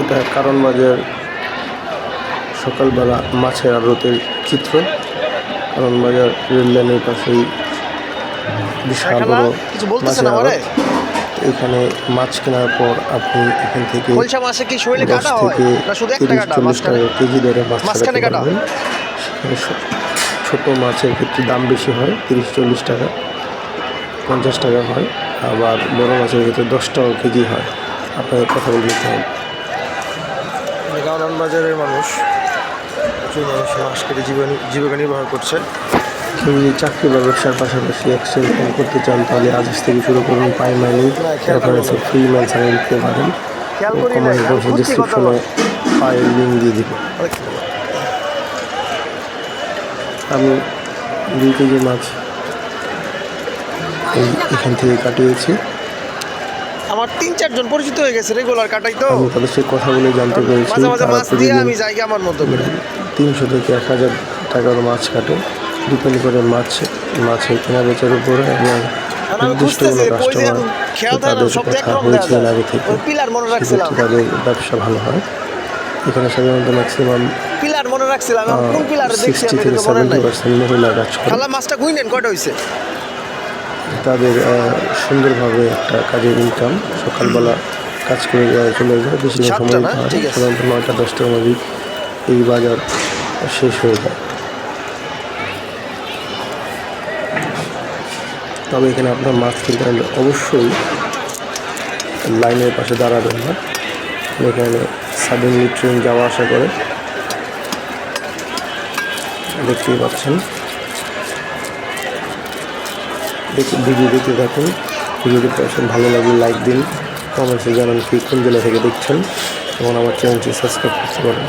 এটা কারণ বাজার সকালবেলা মাছের আড়তের চিত্র। কারণ বাজার রেল লাইনের পাশেই বিশাল বড় মাছের আড়ত। এখানে মাছ কেনার পর আপনি এখান থেকে দশ থেকে তিরিশ চল্লিশ টাকা কেজি দরে মাছ ছাড়াতে? পারবেন ছোট মাছের ক্ষেত্রে দাম বেশি হয় তিরিশ চল্লিশ টাকা পঞ্চাশ টাকা হয়। আবার বড় মাছের ক্ষেত্রে দশ টাকা কেজি হয়। আপনাকে কথা বলতে হবে গাউনান বাজারের মানুষ প্রচুর মানুষ মাছ কেটে জীবন জীবিকা নির্বাহ করছে। কেউ যদি চাকরি বা ব্যবসার পাশাপাশি এক্সচেঞ্জ করতে চান তাহলে আজ থেকে শুরু করুন পাই মাইনিং রেফারেন্সে ফ্রি মাইল ছাড়া নিতে পারেন কমেন্ট ডিসক্রিপশনে পায়ের লিঙ্ক দিয়ে দিব। আমি দুই কেজি মাছ এখান থেকে কাটিয়েছি। আমার তিন চারজন পরিচিত হয়ে গেছে রেগুলার কাটাই তো। তাদের সাথে কথা বলে জানতে পেরেছি মাঝে মাঝে মাছ দিয়ে আমি যাই আমার মতো করে। তিনশো থেকে এক হাজার টাকার মাছ কাটে ডিপেন্ড করে মাছ মাছের কেনা বেচার উপরে এবং নির্দিষ্ট কোনো কাস্টমার তাদের কথা হয়েছিলেন আগে থেকে পিলার মনে রাখছিলাম। সেক্ষেত্রে তাদের ব্যবসা ভালো হয়? এখানে সাধারণত ম্যাক্সিমাম পিলার মনে রাখছিলাম কোন পিলার দেখছি আমি তো মনে নাই। মহিলা কাজ করে। মাছটা গুইনেন কয়টা হইছে? তাদের সুন্দরভাবে একটা কাজের ইনকাম সকালবেলা কাজ করে চলে যায় বেশি সময়। সাধারণত নয়টা দশটার মধ্যে এই বাজার শেষ হয়ে যায়। তবে এখানে আপনার মাছ কিনতে হলে অবশ্যই লাইনের পাশে দাঁড়াবেন না। এখানে সাডেনলি ট্রেন যাওয়া আসা করে। দেখতেই পাচ্ছেন। দেখে ভিডিও দেখতে থাকুন। ভিডিওটি পছন্দ ভালো লাগলে লাইক দিন কমেন্টসে জানান কি কোন জেলা থেকে দেখছেন এবং আমার চ্যানেলটি সাবস্ক্রাইব করতে পারেন।